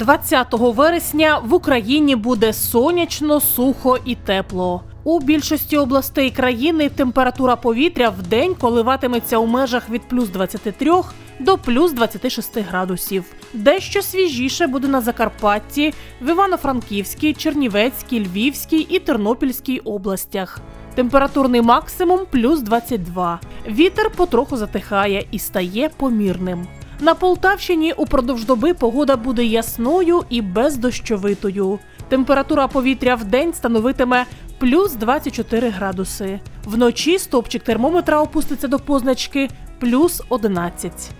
20 вересня в Україні буде сонячно, сухо і тепло. У більшості областей країни температура повітря в день коливатиметься у межах від плюс 23 до плюс 26 градусів. Дещо свіжіше буде на Закарпатті, в Івано-Франківській, Чернівецькій, Львівській і Тернопільській областях. Температурний максимум плюс 22. Вітер потроху затихає і стає помірним. На Полтавщині упродовж доби погода буде ясною і бездощовитою. Температура повітря в день становитиме плюс 24 градуси. Вночі стопчик термометра опуститься до позначки плюс 11.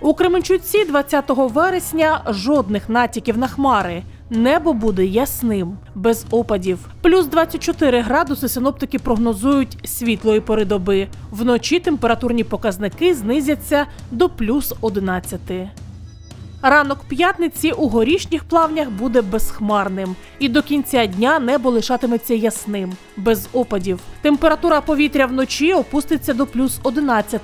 У Кременчуці 20 вересня жодних натяків на хмари. Небо буде ясним, без опадів. Плюс 24 градуси синоптики прогнозують світлої пори доби. Вночі температурні показники знизяться до плюс 11. Ранок п'ятниці у горішніх плавнях буде безхмарним, і до кінця дня небо лишатиметься ясним, без опадів. Температура повітря вночі опуститься до плюс 11,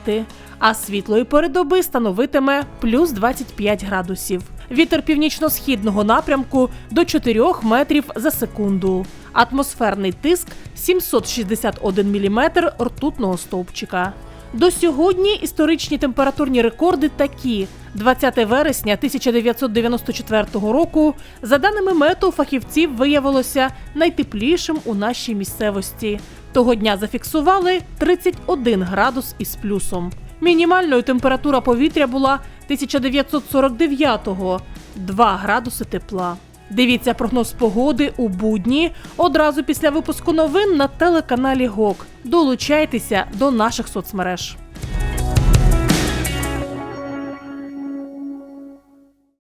а світлої пори доби становитиме плюс 25 градусів. Вітер північно-східного напрямку до 4 метрів за секунду. Атмосферний тиск 761 міліметр ртутного стовпчика. До сьогодні історичні температурні рекорди такі: 20 вересня 1994 року, за даними мету, фахівців виявилося найтеплішим у нашій місцевості. Того дня зафіксували 31 градус із плюсом. Мінімальною температура повітря була 1949-го – 2 градуси тепла. Дивіться прогноз погоди у будні одразу після випуску новин на телеканалі ГОК. Долучайтеся до наших соцмереж.